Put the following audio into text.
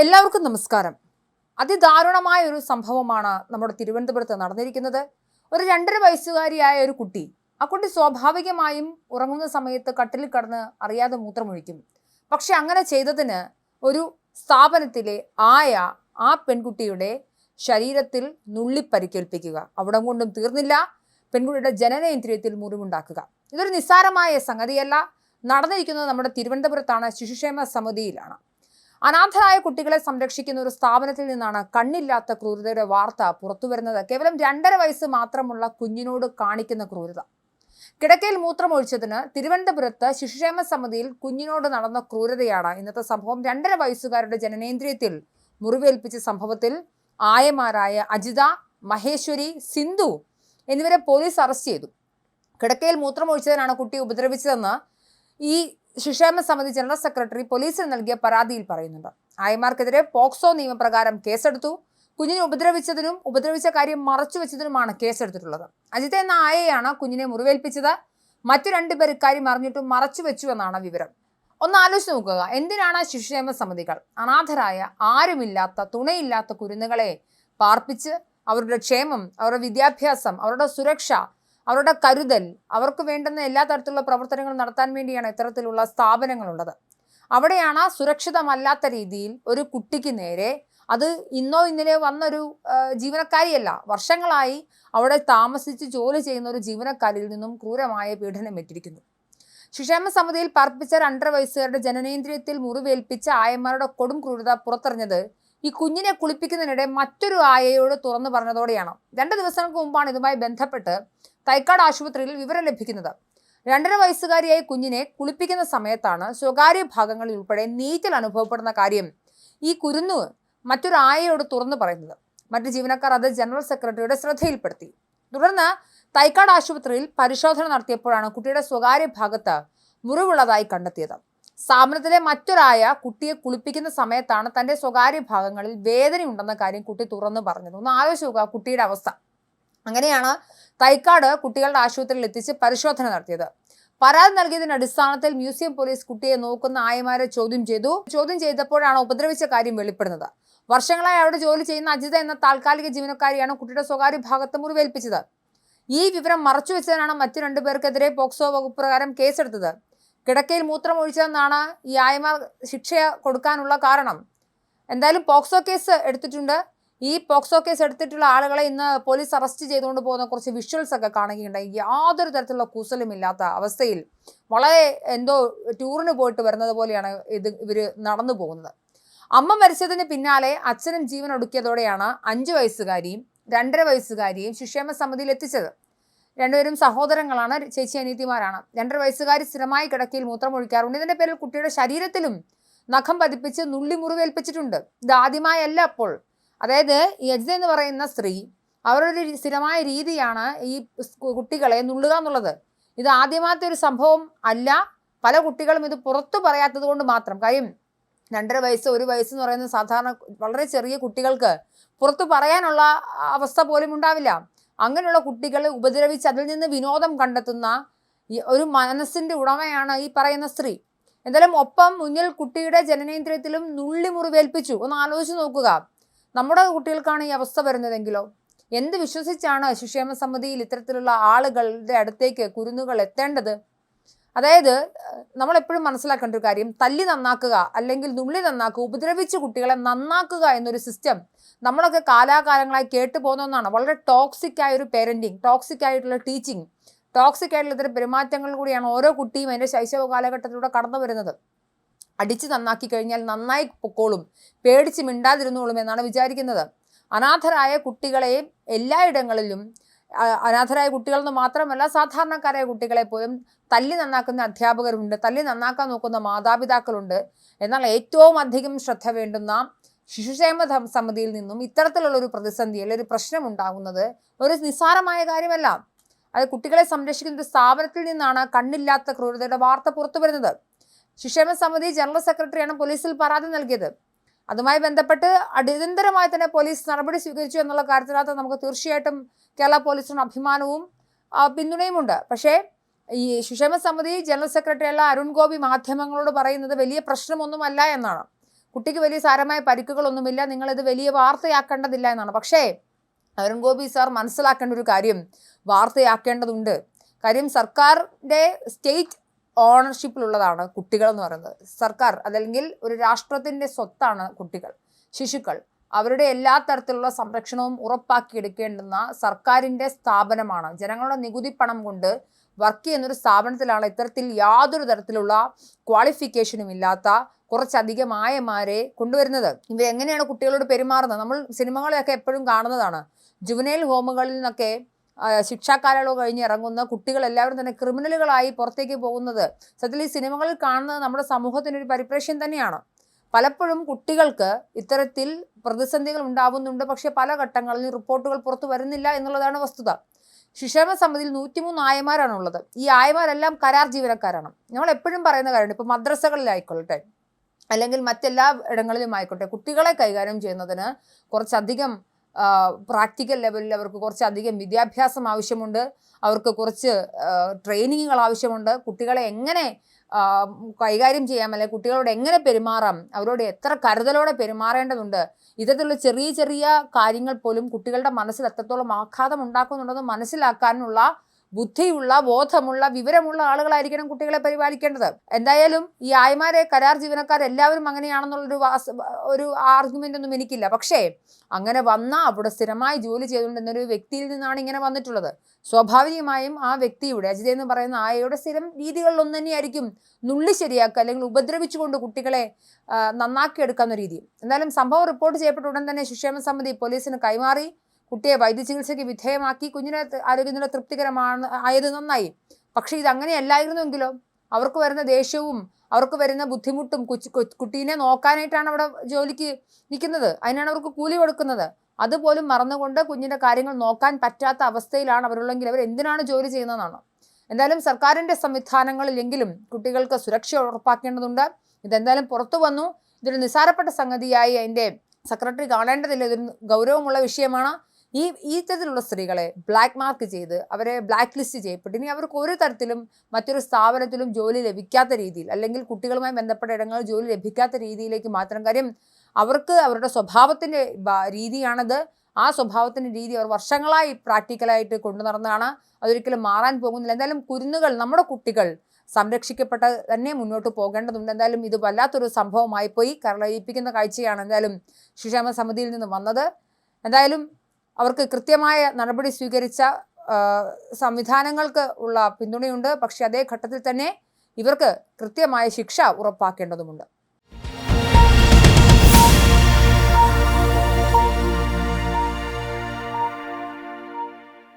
എല്ലാവർക്കും നമസ്കാരം. അതിദാരുണമായ ഒരു സംഭവമാണ് നമ്മുടെ തിരുവനന്തപുരത്ത് നടന്നിരിക്കുന്നത്. ഒരു രണ്ടര വയസ്സുകാരിയായ ഒരു കുട്ടി ആ കുട്ടി സ്വാഭാവികമായും ഉറങ്ങുന്ന സമയത്ത് കട്ടിലിൽ കടന്ന് അറിയാതെ മൂത്രമൊഴിക്കും. പക്ഷെ അങ്ങനെ ചെയ്തതിന് ഒരു സ്ഥാപനത്തിലെ ആയ ആ പെൺകുട്ടിയുടെ ശരീരത്തിൽ നുള്ളിപ്പരിക്കേൽപ്പിക്കുക. അവിടം കൊണ്ടും തീർന്നില്ല. പെൺകുട്ടിയുടെ ജനനേന്ദ്രിയത്തിൽ മുറിവുണ്ടാക്കുക. ഇതൊരു നിസ്സാരമായ സംഗതിയല്ല. നടന്നിരിക്കുന്നത് നമ്മുടെ തിരുവനന്തപുരത്താണ്. ശിശുക്ഷേമ സമിതിയിലാണ്. അനാഥരായ കുട്ടികളെ സംരക്ഷിക്കുന്ന ഒരു സ്ഥാപനത്തിൽ നിന്നാണ് കണ്ണില്ലാത്ത ക്രൂരതയുടെ വാർത്ത പുറത്തുവരുന്നത് കേവലം രണ്ടര വയസ്സ് മാത്രമുള്ള കുഞ്ഞിനോട് കാണിക്കുന്ന ക്രൂരത. കിടക്കയിൽ മൂത്രമൊഴിച്ചതിന് തിരുവനന്തപുരത്ത് ശിശുക്ഷേമ സമിതിയിൽ കുഞ്ഞിനോട് നടന്ന ക്രൂരതയാണ് ഇന്നത്തെ സംഭവം. രണ്ടര വയസ്സുകാരുടെ ജനനേന്ദ്രിയത്തിൽ മുറിവേൽപ്പിച്ച സംഭവത്തിൽ ആയമാരായ അജിത മഹേശ്വരി സിന്ധു എന്നിവരെ പോലീസ് അറസ്റ്റ് ചെയ്തു. കിടക്കയിൽ മൂത്രമൊഴിച്ചതിനാണ് കുട്ടി ഉപദ്രവിച്ചതെന്ന് ഈ ശിക്ഷേമ സമിതി ജനറൽ സെക്രട്ടറി പോലീസിന് നൽകിയ പരാതിയിൽ പറയുന്നുണ്ട്. ആയമാർക്കെതിരെ പോക്സോ നിയമപ്രകാരം കേസെടുത്തു. കുഞ്ഞിനെ ഉപദ്രവിച്ചതിനും ഉപദ്രവിച്ച കാര്യം മറച്ചുവെച്ചതിനുമാണ് കേസെടുത്തിട്ടുള്ളത്. അജിത എന്ന ആയയാണ് കുഞ്ഞിനെ മുറിവേൽപ്പിച്ചത്. മറ്റു രണ്ടുപേർ ഇക്കാര്യം അറിഞ്ഞിട്ടും മറച്ചുവെച്ചു എന്നാണ് വിവരം. ഒന്ന് ആലോചിച്ച് നോക്കുക. എന്തിനാണ് ശിശുക്ഷേമ സമിതികൾ അനാഥരായ ആരുമില്ലാത്ത തുണയില്ലാത്ത കുരുന്നുകളെ പാർപ്പിച്ച് അവരുടെ ക്ഷേമം അവരുടെ വിദ്യാഭ്യാസം അവരുടെ സുരക്ഷ അവരുടെ കരുതൽ അവർക്ക് വേണ്ടുന്ന എല്ലാ തരത്തിലുള്ള പ്രവർത്തനങ്ങളും നടത്താൻ വേണ്ടിയാണ് ഇത്തരത്തിലുള്ള സ്ഥാപനങ്ങളുള്ളത്. അവിടെയാണ് സുരക്ഷിതമല്ലാത്ത രീതിയിൽ ഒരു കുട്ടിക്ക് നേരെ അത് ഇന്നോ ഇന്നലെ വന്നൊരു ജീവനക്കാരിയല്ല. വർഷങ്ങളായി അവിടെ താമസിച്ച് ജോലി ചെയ്യുന്ന ഒരു ജീവനക്കാരിൽ നിന്നും ക്രൂരമായ പീഡനം ഏറ്റിരിക്കുന്നു. ശിക്ഷേമ സമിതിയിൽ പാർപ്പിച്ച രണ്ടര വയസ്സുകാരുടെ ജനനേന്ദ്രിയത്തിൽ മുറിവേൽപ്പിച്ച ആയമാരുടെ കൊടും ക്രൂരത പുറത്തറിഞ്ഞത് ഈ കുഞ്ഞിനെ കുളിപ്പിക്കുന്നതിനിടെ മറ്റൊരു ആയയോട് തുറന്നു പറഞ്ഞതോടെയാണ്. രണ്ട് ദിവസങ്ങൾക്ക് മുമ്പാണ് ഇതുമായി ബന്ധപ്പെട്ട് തൈക്കാട് ആശുപത്രിയിൽ വിവരം ലഭിക്കുന്നത്. രണ്ടര വയസ്സുകാരിയായ കുഞ്ഞിനെ കുളിപ്പിക്കുന്ന സമയത്താണ് സ്വകാര്യ ഭാഗങ്ങളിൽ ഉൾപ്പെടെ നീറ്റൽ അനുഭവപ്പെടുന്ന കാര്യം ഈ കുരുന്നു മറ്റൊരായയോട് തുറന്നു പറയുന്നത്. മറ്റ് ജീവനക്കാർ അത് ജനറൽ സെക്രട്ടറിയുടെ ശ്രദ്ധയിൽപ്പെടുത്തി. തുടർന്ന് തൈക്കാട് ആശുപത്രിയിൽ പരിശോധന നടത്തിയപ്പോഴാണ് കുട്ടിയുടെ സ്വകാര്യ ഭാഗത്ത് മുറിവുള്ളതായി കണ്ടെത്തിയത്. സ്ഥാപനത്തിലെ മറ്റൊരായ കുട്ടിയെ കുളിപ്പിക്കുന്ന സമയത്താണ് തന്റെ സ്വകാര്യ ഭാഗങ്ങളിൽ വേദനയുണ്ടെന്ന കാര്യം കുട്ടി തുറന്നു പറഞ്ഞത്. ഒന്ന് ആലോചിച്ച് നോക്കുക കുട്ടിയുടെ അവസ്ഥ. അങ്ങനെയാണ് തൈക്കാട് കുട്ടികളുടെ ആശുപത്രിയിൽ എത്തിച്ച് പരിശോധന നടത്തിയത്. പരാതി നൽകിയതിന്റെ അടിസ്ഥാനത്തിൽ മ്യൂസിയം പോലീസ് കുട്ടിയെ നോക്കുന്ന ആയമാരെ ചോദ്യം ചെയ്തു. ചോദ്യം ചെയ്തപ്പോഴാണ് ഉപദ്രവിച്ച കാര്യം വെളിപ്പെടുന്നത്. വർഷങ്ങളായി അവിടെ ജോലി ചെയ്യുന്ന അജിത എന്ന താൽക്കാലിക ജീവനക്കാരിയാണ് കുട്ടിയുടെ സ്വകാര്യ ഭാഗത്ത് മുറിവേൽപ്പിച്ചത്. ഈ വിവരം മറച്ചുവെച്ചതിനാണ് മറ്റു രണ്ടുപേർക്കെതിരെ പോക്സോ വകുപ്പ് പ്രകാരം കേസെടുത്തത്. കിടക്കയിൽ മൂത്രം ഒഴിച്ചതെന്നാണ് ഈ ആയമാർ ശിക്ഷ കൊടുക്കാനുള്ള കാരണം. എന്തായാലും പോക്സോ കേസ് എടുത്തിട്ടുണ്ട്. ഈ പോക്സോ കേസ് എടുത്തിട്ടുള്ള ആളുകളെ ഇന്ന് പോലീസ് അറസ്റ്റ് ചെയ്തുകൊണ്ട് പോകുന്ന കുറച്ച് വിഷ്വൽസ് ഒക്കെ കാണുകയുണ്ടായി. യാതൊരു തരത്തിലുള്ള കൂസലുമില്ലാത്ത അവസ്ഥയിൽ വളരെ എന്തോ ടൂറിന് പോയിട്ട് വരുന്നത് പോലെയാണ് ഇത് ഇവർ നടന്നു പോകുന്നത്. അമ്മ മരിച്ചതിന് പിന്നാലെ അച്ഛനും ജീവൻ ഒടുക്കിയതോടെയാണ് അഞ്ചു വയസ്സുകാരിയും രണ്ടര വയസ്സുകാരിയും ശിക്ഷേമ സമിതിയിൽ എത്തിച്ചത്. രണ്ടുപേരും സഹോദരങ്ങളാണ്. ചേച്ചി അനീതിമാരാണ് രണ്ടര വയസ്സുകാരി സ്ഥിരമായി കിടക്കയിൽ മൂത്രമൊഴിക്കാറുണ്ട്. ഇതിന്റെ പേരിൽ കുട്ടിയുടെ ശരീരത്തിലും നഖം പതിപ്പിച്ച് നുള്ളി മുറിവേൽപ്പിച്ചിട്ടുണ്ട് ഇത് ആദ്യമായല്ല അപ്പോൾ. അതായത് അജിത എന്ന് പറയുന്ന സ്ത്രീ അവരുടെ സ്ഥിരമായ രീതിയാണ് ഈ കുട്ടികളെ നുള്ളുക എന്നുള്ളത്. ഇത് ആദ്യമാത്തെ ഒരു സംഭവം അല്ല. പല കുട്ടികളും ഇത് പുറത്തു പറയാത്തത് കൊണ്ട് മാത്രം. കാര്യം രണ്ടര വയസ്സ് ഒരു വയസ്സ് എന്ന് പറയുന്നത് സാധാരണ വളരെ ചെറിയ കുട്ടികൾക്ക് പുറത്തു പറയാനുള്ള അവസ്ഥ പോലും ഉണ്ടാവില്ല. അങ്ങനെയുള്ള കുട്ടികളെ ഉപദ്രവിച്ച് അതിൽ നിന്ന് വിനോദം കണ്ടെത്തുന്ന ഒരു മനസ്സിന്റെ ഉടമയാണ് ഈ പറയുന്ന സ്ത്രീ. എന്തായാലും ഒപ്പം മുന്നിൽ കുട്ടിയുടെ ജനനേന്ദ്രിയത്തിലും നുള്ളി മുറിവേൽപ്പിച്ചു ഒന്ന് ആലോചിച്ച് നോക്കുക. നമ്മുടെ കുട്ടികൾക്കാണ് ഈ അവസ്ഥ വരുന്നതെങ്കിലോ? എന്ത് വിശ്വസിച്ചാണ് ശിശുക്ഷേമ സമിതിയിൽ ഇത്തരത്തിലുള്ള ആളുകളുടെ അടുത്തേക്ക് കുരുന്നുകൾ എത്തേണ്ടത്? അതായത് നമ്മൾ നമ്മളെപ്പോഴും മനസ്സിലാക്കേണ്ട ഒരു കാര്യം തല്ലി നന്നാക്കുക അല്ലെങ്കിൽ നുള്ളി നന്നാക്കുക ഉപദ്രവിച്ച് കുട്ടികളെ നന്നാക്കുക എന്നൊരു സിസ്റ്റം നമ്മളൊക്കെ കാലാകാലങ്ങളായി കേട്ടു പോകുന്ന ഒന്നാണ്. വളരെ ടോക്സിക് ആയ ഒരു പേരന്റിങ് ടോക്സിക് ആയിട്ടുള്ള ടീച്ചിങ് ടോക്സിക് ആയിട്ടുള്ള ഇത്തരം പെരുമാറ്റങ്ങൾ കൂടിയാണ് ഓരോ കുട്ടിയും അതിന്റെ ശൈശവ കാലഘട്ടത്തിലൂടെ കടന്നു വരുന്നത് അടിച്ച് നന്നാക്കി കഴിഞ്ഞാൽ നന്നായി പൊക്കോളും. പേടിച്ച് മിണ്ടാതിരുന്നോളും എന്നാണ് വിചാരിക്കുന്നത്. അനാഥരായ കുട്ടികളെ എല്ലായിടങ്ങളിലും അനാഥരായ കുട്ടികളെന്ന് മാത്രമല്ല സാധാരണക്കാരായ കുട്ടികളെ പോലും തല്ലി നന്നാക്കുന്ന അധ്യാപകരുണ്ട് തല്ലി നന്നാക്കാൻ നോക്കുന്ന മാതാപിതാക്കളുണ്ട്. എന്നാൽ ഏറ്റവും അധികം ശ്രദ്ധ വേണ്ടുന്ന ശിശുക്ഷേമ സമിതിയിൽ നിന്നും ഇത്തരത്തിലുള്ള ഒരു പ്രതിസന്ധി അല്ലെങ്കിൽ ഒരു പ്രശ്നം ഉണ്ടാകുന്നത് ഒരു നിസ്സാരമായ കാര്യമല്ല. അത് കുട്ടികളെ സംരക്ഷിക്കുന്ന ഒരു സ്ഥാപനത്തിൽ നിന്നാണ് കണ്ണില്ലാത്ത ക്രൂരതയുടെ വാർത്ത പുറത്തു വരുന്നത് ശിക്ഷേമ സമിതി ജനറൽ സെക്രട്ടറിയാണ് പോലീസിൽ പരാതി നൽകിയത്. അതുമായി ബന്ധപ്പെട്ട് അടിയന്തരമായി തന്നെ പോലീസ് നടപടി സ്വീകരിച്ചു എന്നുള്ള കാര്യത്തിനകത്ത് നമുക്ക് തീർച്ചയായിട്ടും കേരള പോലീസിന് അഭിമാനവും പിന്തുണയുമുണ്ട്. പക്ഷേ ഈ ശിക്ഷേമ സമിതി ജനറൽ സെക്രട്ടറി അല്ല അരുൺ ഗോപി മാധ്യമങ്ങളോട് പറയുന്നത് വലിയ പ്രശ്നമൊന്നുമല്ല എന്നാണ്. കുട്ടിക്ക് വലിയ സാരമായ പരിക്കുകളൊന്നുമില്ല നിങ്ങളിത് വലിയ വാർത്തയാക്കേണ്ടതില്ല എന്നാണ്. പക്ഷേ അരുൺ ഗോപി സാർ മനസ്സിലാക്കേണ്ട ഒരു കാര്യം വാർത്തയാക്കേണ്ടതുണ്ട്. കാര്യം സർക്കാരിന്റെ സ്റ്റേറ്റ് ഓണർഷിപ്പിലുള്ളതാണ് കുട്ടികൾ എന്ന് പറയുന്നത്. സർക്കാർ അതല്ലെങ്കിൽ ഒരു രാഷ്ട്രത്തിന്റെ സ്വത്താണ് കുട്ടികൾ ശിശുക്കൾ. അവരുടെ എല്ലാ തരത്തിലുള്ള സംരക്ഷണവും ഉറപ്പാക്കിയെടുക്കേണ്ടുന്ന സർക്കാരിന്റെ സ്ഥാപനമാണ്. ജനങ്ങളുടെ നികുതി പണം കൊണ്ട് വർക്ക് ചെയ്യുന്നൊരു സ്ഥാപനത്തിലാണ് ഇത്തരത്തിൽ യാതൊരു തരത്തിലുള്ള ക്വാളിഫിക്കേഷനും ഇല്ലാത്ത കുറച്ചധികം ആയമാരെ കൊണ്ടുവരുന്നത്. ഇവ എങ്ങനെയാണ് കുട്ടികളോട് പെരുമാറുന്നത്? നമ്മൾ സിനിമകളെയൊക്കെ എപ്പോഴും കാണുന്നതാണ്. ജുവനൈൽ ഹോമുകളിൽ നിന്നൊക്കെ ആ, ശിക്ഷാ കഴിഞ്ഞ് ഇറങ്ങുന്ന കുട്ടികൾ എല്ലാവരും തന്നെ ക്രിമിനലുകളായി പുറത്തേക്ക് പോകുന്നത്. സത്യത്തിൽ ഈ സിനിമകളിൽ കാണുന്നത് നമ്മുടെ സമൂഹത്തിനൊരു പരിപ്രേക്ഷ്യം തന്നെയാണ്. പലപ്പോഴും കുട്ടികൾക്ക് ഇത്തരത്തിൽ പ്രതിസന്ധികൾ ഉണ്ടാവുന്നുണ്ട്. പക്ഷേ പല ഘട്ടങ്ങളിൽ റിപ്പോർട്ടുകൾ പുറത്തു വരുന്നില്ല എന്നുള്ളതാണ് വസ്തുത. ശിക്ഷാമ സമിതിയിൽ നൂറ്റിമൂന്ന് ആയമാരാണ് ഉള്ളത് ഈ ആയമാരെല്ലാം കരാർ ജീവനക്കാരാണ്. നമ്മൾ എപ്പോഴും പറയുന്ന കാര്യമാണ്. ഇപ്പോൾ മദ്രസകളിലായിക്കൊള്ളട്ടെ അല്ലെങ്കിൽ മറ്റെല്ലാ ഇടങ്ങളിലും ആയിക്കോട്ടെ കുട്ടികളെ കൈകാര്യം ചെയ്യുന്നതിന് കുറച്ചധികം പ്രാക്ടിക്കൽ ലെവലിൽ അവർക്ക് കുറച്ചധികം വിദ്യാഭ്യാസം ആവശ്യമുണ്ട്. അവർക്ക് കുറച്ച് ട്രെയിനിങ്ങുകൾ ആവശ്യമുണ്ട്. കുട്ടികളെ എങ്ങനെ കൈകാര്യം ചെയ്യാം അല്ലെങ്കിൽ കുട്ടികളോട് എങ്ങനെ പെരുമാറാം അവരോട് എത്ര കരുതലോടെ പെരുമാറേണ്ടതുണ്ട് ഇത്തരത്തിലുള്ള ചെറിയ ചെറിയ കാര്യങ്ങൾ പോലും കുട്ടികളുടെ മനസ്സിൽ എത്രത്തോളം ആഘാതം ഉണ്ടാക്കുന്നുണ്ടെന്ന് മനസ്സിലാക്കാനുള്ള ബുദ്ധിയുള്ള ബോധമുള്ള വിവരമുള്ള ആളുകളായിരിക്കണം കുട്ടികളെ പരിപാലിക്കേണ്ടത്. എന്തായാലും ഈ ആയമാരെ കരാർ ജീവനക്കാർ എല്ലാവരും അങ്ങനെയാണെന്നുള്ളൊരു ഒരു ആർഗ്യുമെന്റ് ഒന്നും എനിക്കില്ല. പക്ഷേ അങ്ങനെ വന്ന അവിടെ സ്ഥിരമായി ജോലി ചെയ്തുകൊണ്ടിരുന്ന ഒരു വ്യക്തിയിൽ നിന്നാണ് ഇങ്ങനെ വന്നിട്ടുള്ളത്. സ്വാഭാവികമായും ആ വ്യക്തിയുടെ അജിത എന്ന് പറയുന്ന ആയയുടെ സ്ഥിരം രീതികളിലൊന്നു തന്നെയായിരിക്കും നുള്ളി ശരിയാക്കുക അല്ലെങ്കിൽ ഉപദ്രവിച്ചുകൊണ്ട് കുട്ടികളെ നന്നാക്കി നന്നാക്കിയെടുക്കാവുന്ന രീതി. എന്തായാലും സംഭവം റിപ്പോർട്ട് ചെയ്യപ്പെട്ട ഉടൻ തന്നെ ശിക്ഷേമ സമിതി പോലീസിന് കൈമാറി. കുട്ടിയെ വൈദ്യചികിത്സയ്ക്ക് വിധേയമാക്കി കുഞ്ഞിനെ ആരോഗ്യനില തൃപ്തികരമാണ് ആയത് നന്നായി. പക്ഷേ ഇത് അങ്ങനെയല്ലായിരുന്നുവെങ്കിലോ അവർക്ക് വരുന്ന ദേഷ്യവും അവർക്ക് വരുന്ന ബുദ്ധിമുട്ടും കൊച്ചു കുട്ടീനെ നോക്കാനായിട്ടാണ് അവിടെ ജോലിക്ക് നിൽക്കുന്നത്. അതിനാണ് അവർക്ക് കൂലി കൊടുക്കുന്നത്. അതുപോലും മറന്നുകൊണ്ട് കുഞ്ഞിന്റെ കാര്യങ്ങൾ നോക്കാൻ പറ്റാത്ത അവസ്ഥയിലാണ് അവരുള്ളെങ്കിൽ അവർ എന്തിനാണ് ജോലി ചെയ്യുന്നതെന്നാണ്. എന്തായാലും സർക്കാരിന്റെ സംവിധാനങ്ങളിലെങ്കിലും കുട്ടികൾക്ക് സുരക്ഷ ഉറപ്പാക്കേണ്ടതുണ്ട്. ഇതെന്തായാലും പുറത്തു വന്നു. ഇതൊരു നിസ്സാരപ്പെട്ട സംഗതിയായി അതിന്റെ സെക്രട്ടറി കാണേണ്ടതില്ല. ഇതൊരു ഗൗരവമുള്ള വിഷയമാണ്. ഈ ഈ തരത്തിലുള്ള സ്ത്രീകളെ ബ്ലാക്ക് മാർക്ക് ചെയ്ത് അവരെ ബ്ലാക്ക് ലിസ്റ്റ് ചെയ്യപ്പെട്ട്. ഇനി അവർക്ക് ഒരു തരത്തിലും മറ്റൊരു സ്ഥാപനത്തിലും ജോലി ലഭിക്കാത്ത രീതിയിൽ അല്ലെങ്കിൽ കുട്ടികളുമായി ബന്ധപ്പെട്ട ഇടങ്ങളിൽ ജോലി ലഭിക്കാത്ത രീതിയിലേക്ക് മാത്രം കാര്യം അവർക്ക് അവരുടെ സ്വഭാവത്തിന്റെ രീതിയാണത്. ആ സ്വഭാവത്തിന്റെ രീതി അവർ വർഷങ്ങളായി പ്രാക്ടിക്കലായിട്ട് കൊണ്ടു നടന്നതാണ് അതൊരിക്കലും മാറാൻ പോകുന്നില്ല. എന്തായാലും കുരുന്നുകൾ നമ്മുടെ കുട്ടികൾ സംരക്ഷിക്കപ്പെട്ട തന്നെ മുന്നോട്ട് പോകേണ്ടതുണ്ട്. എന്തായാലും ഇത് വല്ലാത്തൊരു സംഭവമായി പോയി കരളയിപ്പിക്കുന്ന കാഴ്ചയാണ് എന്തായാലും ശിക്ഷാമ സമിതിയിൽ നിന്ന് വന്നത്. എന്തായാലും അവർക്ക് കൃത്യമായ നടപടി സ്വീകരിച്ച സംവിധാനങ്ങൾക്ക് ഉള്ള പിന്തുണയുണ്ട്. പക്ഷേ അതേ ഘട്ടത്തിൽ തന്നെ ഇവർക്ക് കൃത്യമായ ശിക്ഷ ഉറപ്പാക്കേണ്ടതുമുണ്ട്.